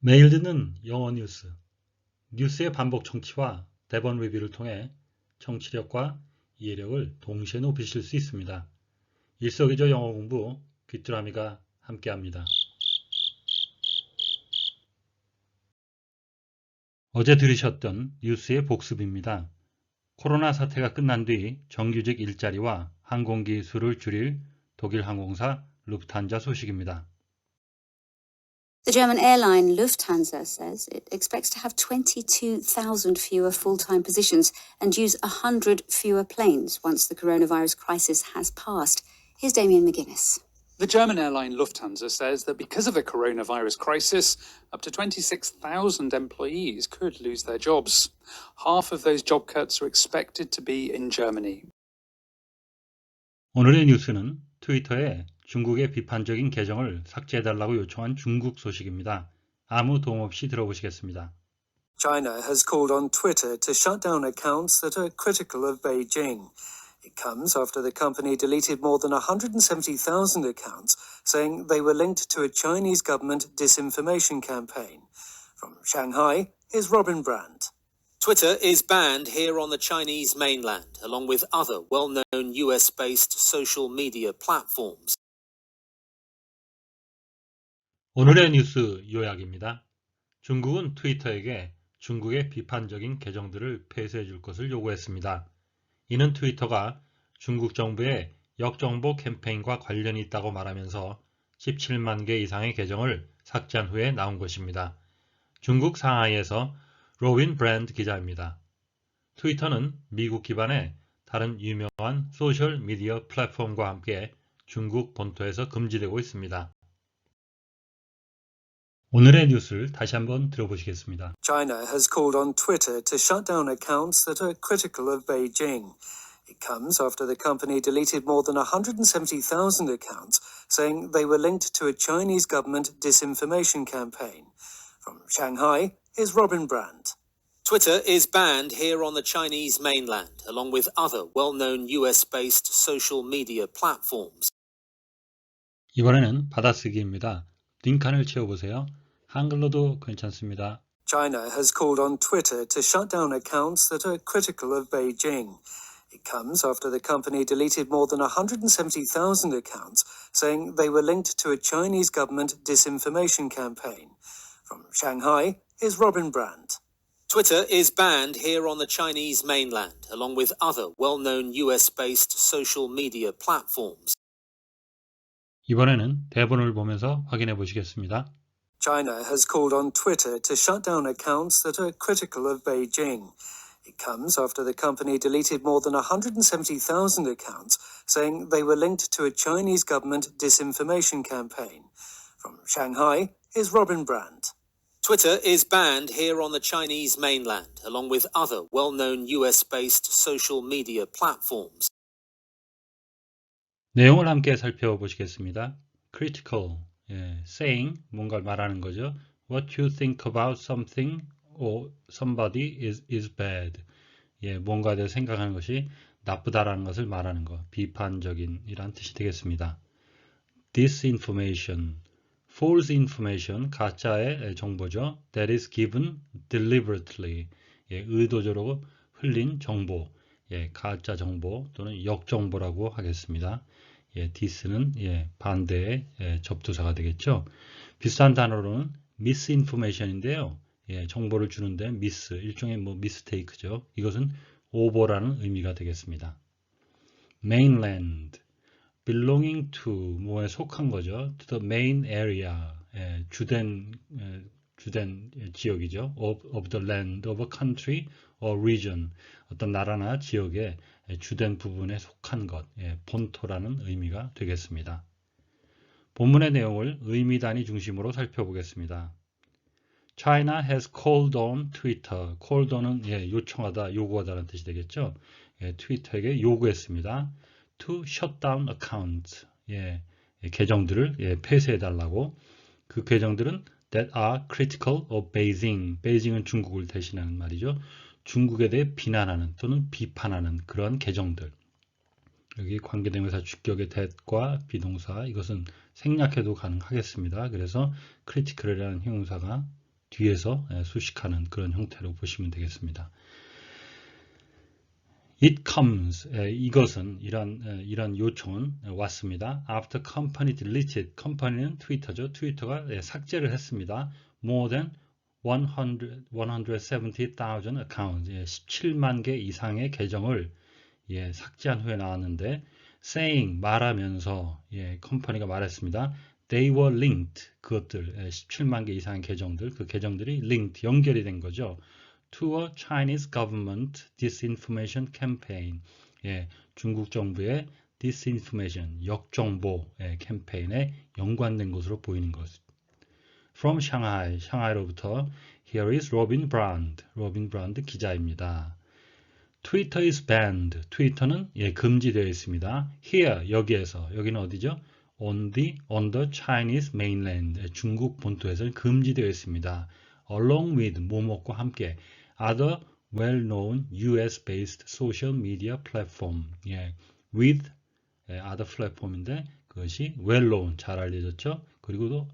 매일 듣는 영어 뉴스, 뉴스의 반복 청취와 대본 리뷰를 통해 청취력과 이해력을 동시에 높이실 수 있습니다. 일석이조 영어 공부 귀뚜라미가 함께합니다. 어제 들으셨던 뉴스의 복습입니다. 코로나 사태가 끝난 뒤 정규직 일자리와 항공기 수를 줄일 독일 항공사 루프탄자 소식입니다. The German airline Lufthansa says it expects to have 22,000 fewer full time positions and use 100 fewer planes once the coronavirus crisis has passed. Here's Damien McGuinness. The German airline Lufthansa says that because of the coronavirus crisis, up to 26,000 employees could lose their jobs. Half of those job cuts are expected to be in Germany. 오늘의 뉴스는 트위터에 중국의 비판적인 계정을 삭제해달라고 요청한 중국 소식입니다. 아무 도움 없이 들어보시겠습니다. China has called on Twitter to shut down accounts that are critical of Beijing. It comes after the company deleted more than 170,000 accounts saying they were linked to a Chinese government disinformation campaign. From Shanghai, here's Robin Brandt. Twitter is banned here on the Chinese mainland, along with other well known US based social media platforms. 오늘의 뉴스 요약입니다. 중국은 트위터에게 중국의 비판적인 계정들을 폐쇄해 줄 것을 요구했습니다. 이는 트위터가 중국 정부의 역정보 캠페인과 관련이 있다고 말하면서 17만 개 이상의 계정을 삭제한 후에 나온 것입니다. 중국 상하이에서 로빈 브랜드 기자입니다. 트위터는 미국 기반의 다른 유명한 소셜 미디어 플랫폼과 함께 중국 본토에서 금지되고 있습니다. 오늘의 뉴스를 다시 한번 들어보시겠습니다. China has called on Twitter to shut down accounts that are critical of Beijing. It comes after the company deleted more than 170,000 accounts saying they were linked to a Chinese government disinformation campaign. From Shanghai, here's Robin Brandt. Twitter is banned here on the Chinese mainland, along with other well known US based social media platforms. 이번에는 받아쓰기입니다. 링칸을 채워보세요. 한글로도 괜찮습니다. China has called on Twitter to shut down accounts that are critical of Beijing. It comes after the company deleted more than 170,000 accounts saying they were linked to a Chinese government disinformation campaign. From Shanghai, here's Robin Brandt. Twitter is banned here on the Chinese mainland, along with other well known US based social media platforms. 이번에는 대본을 보면서 확인해 보시겠습니다. China has called on Twitter to shut down accounts that are critical of Beijing. It comes after the company deleted more than 170,000 accounts saying they were linked to a Chinese government disinformation campaign. From Shanghai, here's Robin Brandt. Twitter is banned here on the Chinese mainland, along with other well known US based social media platforms. 내용을 함께 살펴보시겠습니다. critical, 예, saying, 뭔가를 말하는 거죠. what you think about something or somebody is, is bad. 예, 뭔가에 대해 생각하는 것이 나쁘다라는 것을 말하는 것, 비판적인 이란 뜻이 되겠습니다. disinformation, false information, 가짜의 정보죠. that is given deliberately, 예, 의도적으로 흘린 정보, 예, 가짜 정보 또는 역정보라고 하겠습니다. 예, dis는 예, 반대의 예, 접두사가 되겠죠. 비슷한 단어로는 misinformation인데요. 예, 정보를 주는데 miss, 일종의 뭐 mistake죠. 이것은 오버라는 의미가 되겠습니다. mainland, belonging to, 뭐에 속한 거죠. to the main area, 예, 주된, 예, 주된 지역이죠. of, of the land, of a country or region, 어떤 나라나 지역의 주된 부분에 속한 것, 예, 본토라는 의미가 되겠습니다. 본문의 내용을 의미 단위 중심으로 살펴보겠습니다. China has called on Twitter. called on은 예, 요청하다, 요구하다는 뜻이 되겠죠. 예, 트위터에게 요구했습니다. to shut down accounts. 예, 예, 계정들을 예, 폐쇄해달라고. 그 계정들은 that are critical of Beijing. 베이징은 중국을 대신하는 말이죠. 중국에 대해 비난하는 또는 비판하는 그러한 계정들. 여기 관계대명사 주격의 that과 비동사 이것은 생략해도 가능하겠습니다. 그래서 critical이라는 형용사가 뒤에서 예, 수식하는 그런 형태로 보시면 되겠습니다. It comes 예, 이것은 이런 예, 이런 요청은 왔습니다. After company deleted company는 트위터죠. 트위터가 예, 삭제를 했습니다. More than 100, 170,000 accounts, 예, 17만 개 이상의 계정을 예, 삭제한 후에 나왔는데 saying 말하면서 예, 컴퍼니가 말했습니다. They were linked 그것들 예, 17만 개 이상의 계정들 그 계정들이 linked 연결이 된 거죠. A Chinese government disinformation campaign 예, 중국 정부의 disinformation 역정보 예, 캠페인에 연관된 것으로 보이는 것. From Shanghai, 샹하이로부터 Here is Robin Brand, 로빈 브란드 기자입니다. Twitter is banned. 트위터는 예, 금지되어 있습니다. Here 여기에서 여기는 어디죠? On the on the Chinese mainland 예, 중국 본토에서는 금지되어 있습니다. Along with 뭐뭐과 함께 other well-known US-based social media platform. 예, with 예, other platform인데 그것이 well-known 잘 알려졌죠. 그리고 또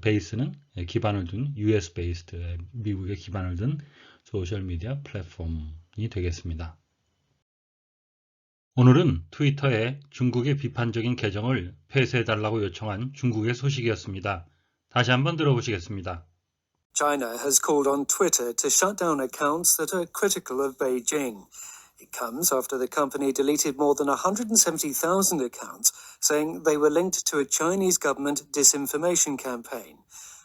베이스는 예, 기반을 둔 US-based 예, 미국의 기반을 둔 소셜 미디어 플랫폼이 되겠습니다. 오늘은 트위터에 중국의 비판적인 계정을 폐쇄해달라고 요청한 중국의 소식이었습니다. 다시 한번 들어보시겠습니다. China has called on Twitter to shut down accounts that are critical of Beijing. It comes after the company deleted more than 170,000 accounts, saying they were linked to a Chinese government disinformation campaign.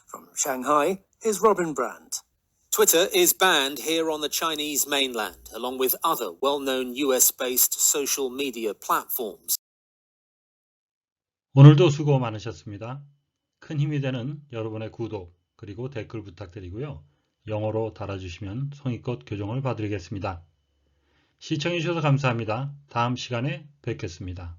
From Shanghai is Robin Brandt. Twitter is banned here on the Chinese mainland, along with other well known US based social media platforms. 오늘도 수고 많으셨습니다. 큰 힘이 되는 여러분의 구독 그리고 댓글 부탁드리고요. 영어로 달아주시면 성의껏 교정을 봐드리겠습니다. 시청해주셔서 감사합니다. 다음 시간에 뵙겠습니다.